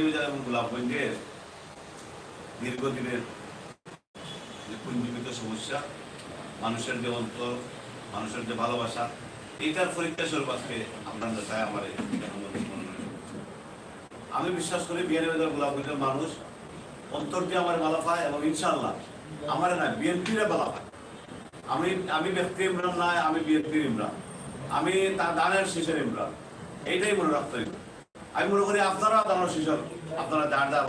বিয়ানীবাজার এবং গোলাপগঞ্জের দীর্ঘদিনের যে পুঞ্জীবিত সমস্যা, মানুষের যে অন্তর, মানুষের যে ভালোবাসা, এইটার পরীক্ষা স্বরূপ আজকে আপনার নেতায় আমার। আমি বিশ্বাস করি বিয়ানীবাজার গোলাপগঞ্জের মানুষ অন্তর দিয়ে আমার ভালো পায় এবং ইনশাল্লাহ আমার না, বিএনপিরে ভালো পায় আমি আমি ব্যক্তি ইমরান নয় আমি বিএনপির ইমরান আমি তার দানের শিশের ইমরান এইটাই মনে রাখতে হবে। আমি মনে করি আপনারা দানের শিশর আপনারা যার যার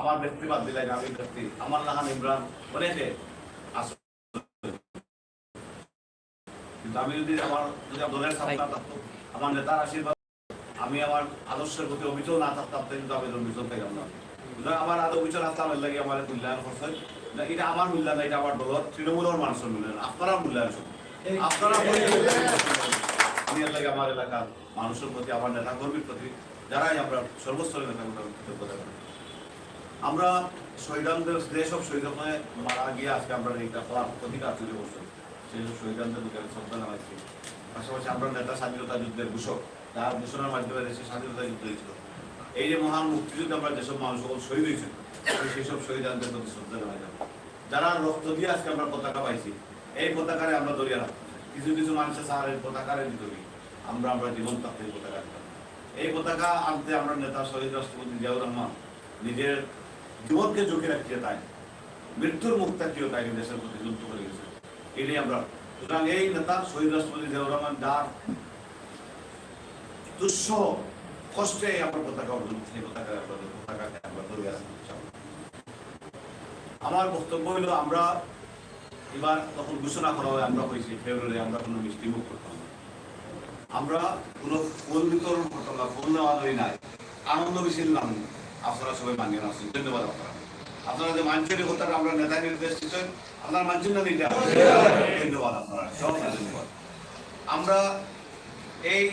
আমার ব্যক্তি বাদ দিলে আমি ব্যক্তি। আমার নাহান ইমরান অনেকে কিন্তু আমি যদি আমার যদি দলের সাথে না থাকতো আমার নেতার আশীর্বাদ আমি আমার আদর্শের প্রতি অভিযোগ না থাকতাম কিন্তু আমি অভিযোগ পেলাম না। সুতরাং আমার আদৌ অভিযোগ আসলাম এর লাগে আমার মূল্যায়ন করছে। না এটা আমার মূল্যায়ন এটা আমার দলের তৃণমূলের মানুষের মূল্যায়ন আপনারা মূল্যায়ন আপনারা আমি এর লাগে আমার এলাকার মানুষের প্রতি, আমার নেতা কর্মীর প্রতি, যারাই আমরা সর্বস্তরের নেতা কর্মী কৃতজ্ঞতা আমরা শহীদানদের যেসব শহীদ হয়ে মারা গিয়ে আজকে আমরা এইটা করার অধিকার তুলে বসছি। সেই সব শহীদানদের দিকে শ্রদ্ধা জানাচ্ছি পাশাপাশি আমরা নেতা স্বাধীনতা যুদ্ধের ঘোষক যার ঘোষণার মাধ্যমে দেশে স্বাধীনতা যুদ্ধ হয়েছিল। এই যে মহান মুক্তিযুদ্ধে আমরা যেসব মানুষ সকল শহীদ হয়েছে সেই সব শহীদানদের প্রতি শ্রদ্ধা জানাই। যাব যারা রক্ত দিয়ে আজকে আমরা পতাকা পাইছি, এই পতাকারে আমরা দরিয়া রাখব কিছু কিছু মানুষের সাহায্যে পতাকারে দিতে হবে আমরা আমরা জীবন থাকতে এই পতাকা। এই পতাকা আনতে আমরা নেতা শহীদ রাষ্ট্রপতি জিয়াউর রহমান নিজের জীবনকে ঝুঁকি রাখিয়ে তাই, মৃত্যুর মুখ থাকিও তাই দেশের প্রতি যুদ্ধ করে গেছে। এটাই আমরা সুতরাং এই নেতা শহীদ রাষ্ট্রপতি জিয়াউর রহমান যার দুঃসহ কষ্টে আমরা পতাকা অর্জন সেই পতাকা পতাকাকে আমরা ধরে রাখতে আমার বক্তব্য হলো, আমরা এবার তখন ঘোষণা করা হয়, আমরা হয়েছি ফেব্রুয়ারি, আমরা কোনো মিষ্টি মুখ করতাম না। আমরা কোনো ফোন বিতরণ করতাম না, ফোন দেওয়া হই নাই। আনন্দ মিছিল নাম আপনারা সবাই মানিয়ে আসছেন ধন্যবাদ আপনারা। আপনারা যে মাঞ্চলিক হত্যার আমরা নেতা নির্দেশ দিচ্ছেন আপনার মানছেন না ধন্যবাদ আপনারা, সবাই ধন্যবাদ আমরা এই